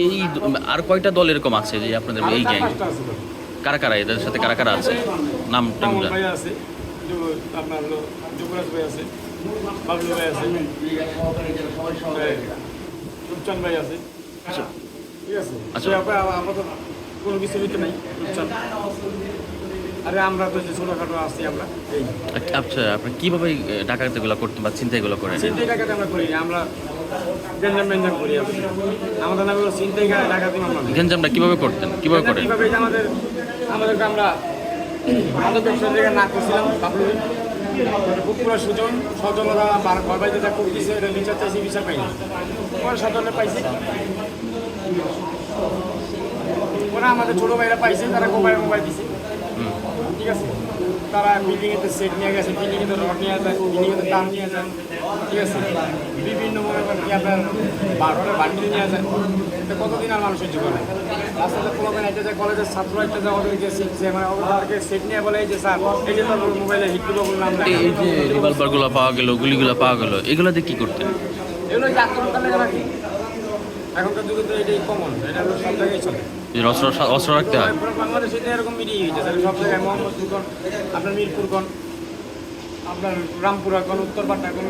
এই আর কয়টা দল এরকম আছে যে আপনাদের এই গ্যাং। কারা কারা? এদের সাথে কারা কারা আছে? নাম আছে আপনার যুবরাজ ভাই আছে বাবলু ভাই আছে রূপচান ভাই আছে। আচ্ছা। ঠিক আছে? আচ্ছা। আমরা তো কোনো কিছু নিতে নাই রূপচান আরে আমরা তো যে ছোটোখাটো আছি আমরা আচ্ছা আপনি কীভাবে ডাকাতিগুলো করতেন বা চিন্তাগুলো করেন? চিন্তাই টাকাতে আমরা করি আমরা গেঞ্জাম মেঞ্জাম করি। আমাদের নামে চিন্তাই টাকাতে আমরা গেঞ্জামটা কীভাবে করতেন কীভাবে করেন কীভাবে আমাদের আমাদেরকে আমরা আমাদের ব্যবসার জায়গায় না করছিলাম বাবলু পুকুরা সুজন সজলরা বার ঘর বাড়িতে যা করতেছে এটা বিচার চাইছি বিচার পাইনি। সজলে পাইছে। ওরা আমাদের ছোট ভাইরা পাইছে তারা মোবাইল মোবাইল দিছে। ঠিক আছে? তারা বিল্ডিংয়েতে সেট নিয়ে গেছে বিল্ডিংয়েতে রড নিয়ে যায় বিল্ডিংয়েতে তার নিয়ে যায় ঠিক আছে? বিভিন্ন মনে করেন কি আপনার বারোটার বান্ডিল নিয়ে যায়। এটা কতদিন আর মানুষের জীবন রাস্তাতে প্রবলেম একটা যায় কলেজের ছাত্র একটা যায় ওদেরকে শিখছে মানে ওদেরকে সেট নিয়ে বলে এই যে স্যার এই যে তোর মোবাইলে হিট করব বললাম এই যে রিভলভারগুলো পাওয়া গেল গুলিগুলো পাওয়া গেল এগুলো দিয়ে কি করতেন? এগুলো যে আত্মরক্ষা লেগে রাখি এখনকার যুগে তো এটাই কমন এটা সব জায়গায় চলে। অস্ত্র অস্ত্র রাখতে হয়? পুরো বাংলাদেশে এরকম মিডিয়া হয়েছে তাহলে সব জায়গায় মোহাম্মদপুরগণ আপনার মিরপুরগণ আপনার রামপুরাগণ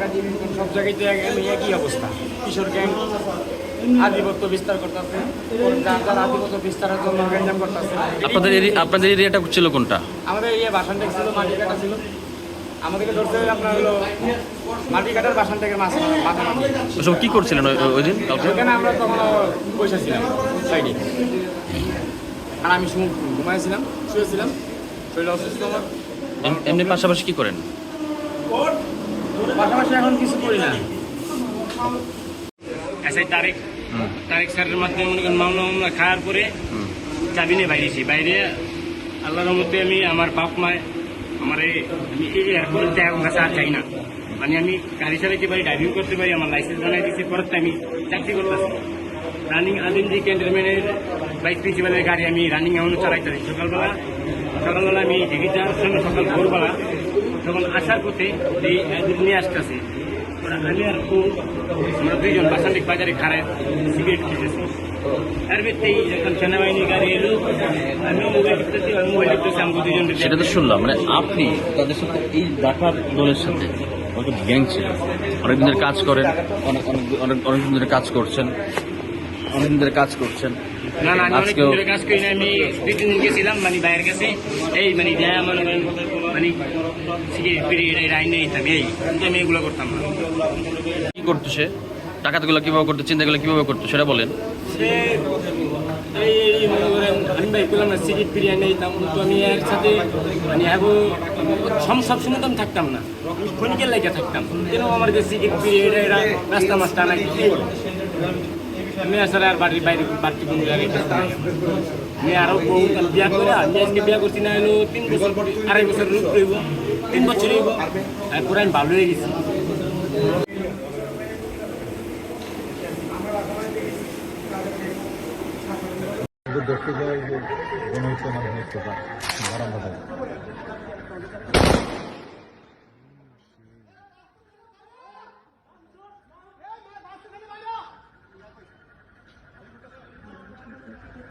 গাজীপুরগণ সব জায়গায় তো এক- একই অবস্থা। কিশোর গ্যাং আধিপত্য বিস্তার করতেছে যার যার আধিপত্য বিস্তারের জন্য গ্যাঞ্জাম করতেছে। আপনাদের আপনাদের এরিয়াটা ছিল কোনটা? আমাদের ইয়ে বাসান ছিল মাটি কাটা ছিল। আমাদেরকে ধরতে আপনার হলো মাটি কাটার বাসান ট্যাগের মাছ ওসব কি করছিলেন ওই- দিন ওখানে আমরা তখন পয়সা ছিলাম সাইডে। আর আমি ঘুমাইছিলাম শুয়েছিলাম শরীর অসুস্থ আমার। এমনি পাশাপাশি কি করেন? পাশাপাশি এখন কিছু করি না। এসআই তারেক হুম, তারেক স্যারের মাধ্যমে মনে করেন মামলা মামলা খাওয়ার পরে চাবি নিয়ে বাইরেছি বাইরে আল্লাহর মধ্যে আমি আমার বাপ মায় আমার এয়ারপোর্টে দেখা কাছে আর চাই না। মানে আমি গাড়ি চালাইতে পারি ড্রাইভিং করতে পারি, আমার লাইসেন্স বানাই দিচ্ছি পরে আমি চাকরি করতেছি। রানিং আলিমজি ক্যান্টনমেন্টের ভাইস প্রিন্সিপালের গাড়ি আমি রানিং এমনও চাই সকালবেলা সকালবেলা আমি ডিগ্রি যাওয়ার সময় সকাল ভোরবেলা, তখন আসার পথে এই নিয়ে আসতেছি। দুইজন বাজারে সিগারেট সেটা তো শুনলাম মানে আপনি তাদের সাথে এই ডাকাত দলের সাথে অনেক গ্যাং ছিল অনেকদিনের কাজ করেন, অনেক অনেক অনেক অনেকদিন ধরে কাজ করছেন ধরে কাজ করছেন। না না আমি অনেক ধরে কাজ করি না আমি দুই তিন দিন গেছিলাম মানে বাইরের কাছে। এই মানে দেয়া মনে মানে সিগারেট পিরিয়ড এই রাইনে দিতাম এই কিন্তু আমি এগুলো করতাম না। কি করতো সে ডাকাতগুলো কীভাবে করতো চিন্তাগুলো কীভাবে করতো সেটা বলেন। মনে আমি ভাই করলাম না সিগারেট ফিরিয়ে নিতাম কিন্তু আমি এর সাথে মানে এখন সব সবসময় তো আমি থাকতাম না। লাগে থাকতাম। কেন আমার কাছে সিগারেট ফিরিয়ে রাস্তা মাস্তা নাই আমি আসলে আর বাড়ির বাইরে বাড়তি কোনো জায়গায় আরও বিয়া করে, আমি আজকে বিয়া করছি না হলো তিন বছর, আড়াই বছর রূপ রইব তিন বছর রইব তারপর আমি ভালো হয়ে গেছি। দেখতে যায় যে মনে হচ্ছে আমার হচ্ছে